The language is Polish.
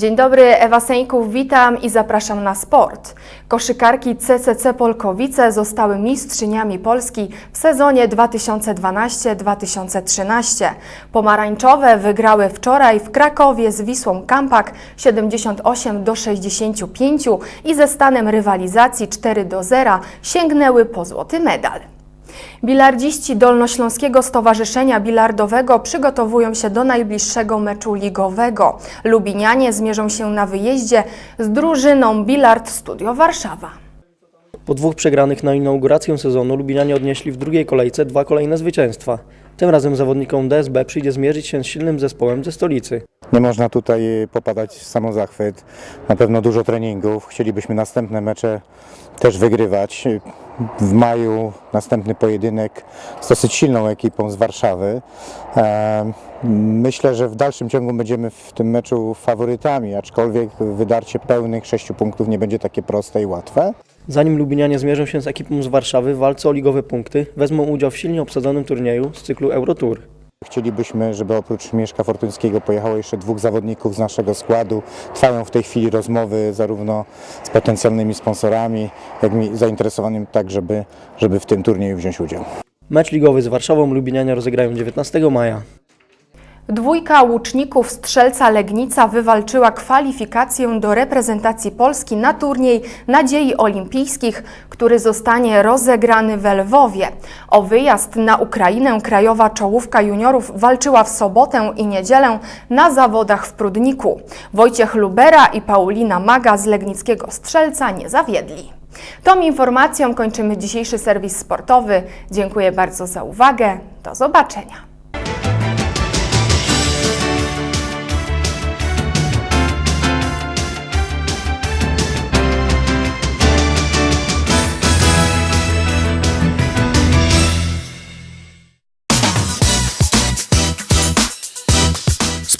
Dzień dobry, Ewa Seńków, witam i zapraszam na sport. Koszykarki CCC Polkowice zostały mistrzyniami Polski w sezonie 2012-2013. Pomarańczowe wygrały wczoraj w Krakowie z Wisłą Kampak 78 do 65 i ze stanem rywalizacji 4 do 0 sięgnęły po złoty medal. Bilardziści Dolnośląskiego Stowarzyszenia Bilardowego przygotowują się do najbliższego meczu ligowego. Lubinianie zmierzą się na wyjeździe z drużyną Bilard Studio Warszawa. Po dwóch przegranych na inaugurację sezonu Lubinianie odnieśli w drugiej kolejce dwa kolejne zwycięstwa. Tym razem zawodnikom DSB przyjdzie zmierzyć się z silnym zespołem ze stolicy. Nie można tutaj popadać w samozachwyt. Na pewno dużo treningów. Chcielibyśmy następne mecze też wygrywać. W maju następny pojedynek z dosyć silną ekipą z Warszawy. E, Myślę, że w dalszym ciągu będziemy w tym meczu faworytami, aczkolwiek wydarcie pełnych sześciu punktów nie będzie takie proste i łatwe. Zanim Lubinianie zmierzą się z ekipą z Warszawy w walce o ligowe punkty, wezmą udział w silnie obsadzonym turnieju z cyklu Eurotour. Chcielibyśmy, żeby oprócz Mieszka Fortuńskiego pojechało jeszcze dwóch zawodników z naszego składu. Trwają w tej chwili rozmowy zarówno z potencjalnymi sponsorami, jak i zainteresowanym tak, żeby, żeby w tym turnieju wziąć udział. Mecz ligowy z Warszawą Lubinianie rozegrają 19 maja. Dwójka łuczników strzelca Legnica wywalczyła kwalifikację do reprezentacji Polski na turniej Nadziei Olimpijskich, który zostanie rozegrany w Lwowie. O wyjazd na Ukrainę krajowa czołówka juniorów walczyła w sobotę i niedzielę na zawodach w Prudniku. Wojciech Lubera i Paulina Maga z Legnickiego Strzelca nie zawiedli. Tą informacją kończymy dzisiejszy serwis sportowy. Dziękuję bardzo za uwagę. Do zobaczenia.